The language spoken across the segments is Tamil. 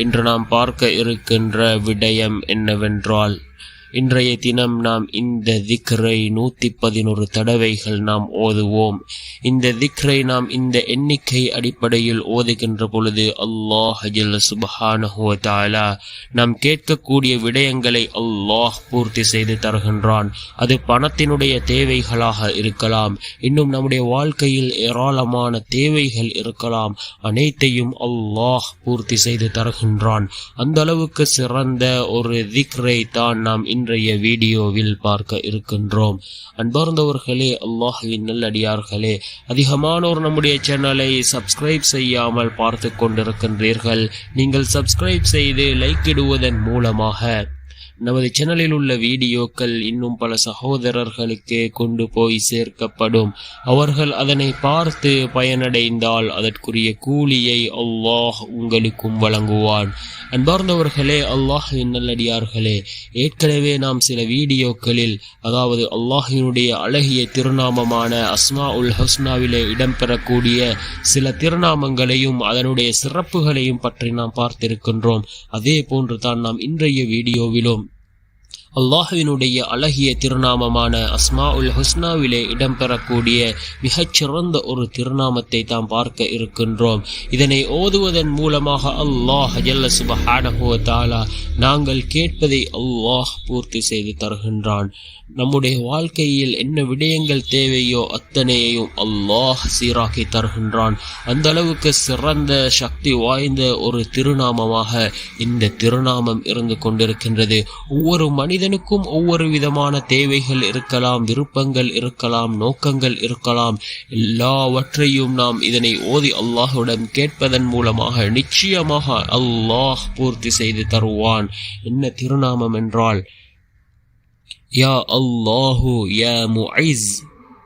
இன்று நாம் பார்க்க இருக்கின்ற விடயம் என்னவென்றால் இன்றைய தினம் நாம் இந்த திக்ரை நூத்தி பதினொரு தடவைகள் நாம் ஓதுவோம். இந்த திக்ரை நாம் இந்த எண்ணிக்கை அடிப்படையில் ஓதுகின்ற பொழுது அல்லாஹ் சுபஹானஹுவ நாம் கேட்கக்கூடிய விடயங்களை அல்லாஹ் பூர்த்தி செய்து தருகின்றான். அது பணத்தினுடைய தேவைகளாக இருக்கலாம். இன்னும் நம்முடைய வாழ்க்கையில் ஏராளமான தேவைகள் இருக்கலாம். அனைத்தையும் அல்லாஹ் பூர்த்தி செய்து தருகின்றான். அந்த அளவுக்கு சிறந்த ஒரு திக்ரை தான் நாம் இன்றைய வீடியோவில் பார்க்க இருக்கின்றோம். அன்பார்ந்தவர்களே அல்லாஹுவின் நல்லடியார்களே அதிகமானோர் நம்முடைய சேனலை சப்ஸ்கிரைப் செய்யாமல் பார்த்து கொண்டிருக்கின்றீர்கள். நீங்கள் சப்ஸ்கிரைப் செய்து லைக் இடுவதன் மூலமாக நமது சேனலில் உள்ள வீடியோக்கள் இன்னும் பல சகோதரர்களுக்கு கொண்டு போய் சேர்க்கப்படும். அவர்கள் அதனை பார்த்து பயனடைந்தால் அதற்குரிய கூலியை அல்லாஹ் உங்களுக்கும் வழங்குவான். அன்பார்ந்தவர்களே அல்லாஹ் நல்லடியார்களே ஏற்கனவே நாம் சில வீடியோக்களில் அதாவது அல்லாஹினுடைய அழகிய திருநாமமான அஸ்மா உல் ஹஸ்னாவிலே இடம்பெறக்கூடிய சில திருநாமங்களையும் அதனுடைய சிறப்புகளையும் பற்றி நாம் பார்த்திருக்கின்றோம். அதே போன்று தான் நாம் இன்றைய வீடியோவிலும் அல்லாஹுவினுடைய அழகிய திருநாமமான அஸ்மா உல் ஹுஸ்னாவிலே இடம்பெறக்கூடிய மிகச்சிறந்த ஒரு திருநாமத்தை தாம் பார்க்க இருக்கின்றோம். இதனை ஓதுவதன் மூலமாக அல்லாஹ் ஜல்ல தாலா நாங்கள் கேட்பதை அல்லாஹ் பூர்த்தி செய்து தருகின்றான். நம்முடைய வாழ்க்கையில் என்ன விடயங்கள் தேவையோ அத்தனையையும் அல்லாஹ் சீராக்கி தருகின்றான். அந்த அளவுக்கு சிறந்த சக்தி வாய்ந்த ஒரு திருநாமமாக இந்த திருநாமம் இருந்து கொண்டிருக்கின்றது. ஒவ்வொரு மனித மனிதனுக்கும் ஒவ்வொரு விதமான தேவைகள் இருக்கலாம் விருப்பங்கள் இருக்கலாம் நோக்கங்கள் இருக்கலாம். எல்லாவற்றையும் நாம் இதனை ஓதி அல்லாஹுடன் கேட்பதன் மூலமாக நிச்சயமாக அல்லாஹ் பூர்த்தி செய்து தருவான். என்ன திருநாமம் என்றால் யா அல்லாஹு யா முஐஸ்.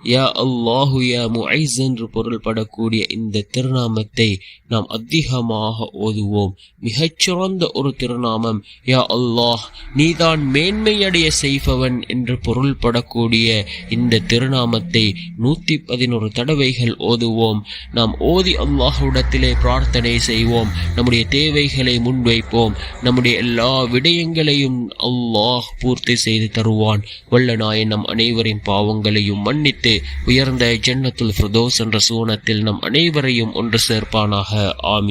யா அல்லாஹு யா முஐஸ் என்று பொருள்படக்கூடிய இந்த திருநாமத்தை நாம் அதிகமாக ஓதுவோம். மிகச்சிறந்த ஒரு திருநாமம். யா அல்லாஹ் நீதான் மேன்மையடைய செய்பவன் என்று பொருள்படக்கூடிய இந்த திருநாமத்தை நூத்தி பதினோரு தடவைகள் ஓதுவோம். நாம் ஓதி அல்லாஹுடத்திலே பிரார்த்தனை செய்வோம். நம்முடைய தேவைகளை முன்வைப்போம். நம்முடைய எல்லா விடயங்களையும் அல்லாஹ் பூர்த்தி செய்து தருவான். வல்ல நாயன் நம் அனைவரின் பாவங்களையும் மன்னித்து உயர்ந்த ஜன்னத்துல் ஃபிரதோஸ் என்ற சூனத்தில் நம் அனைவரையும் ஒன்று சேர்ப்பானாக. ஆமி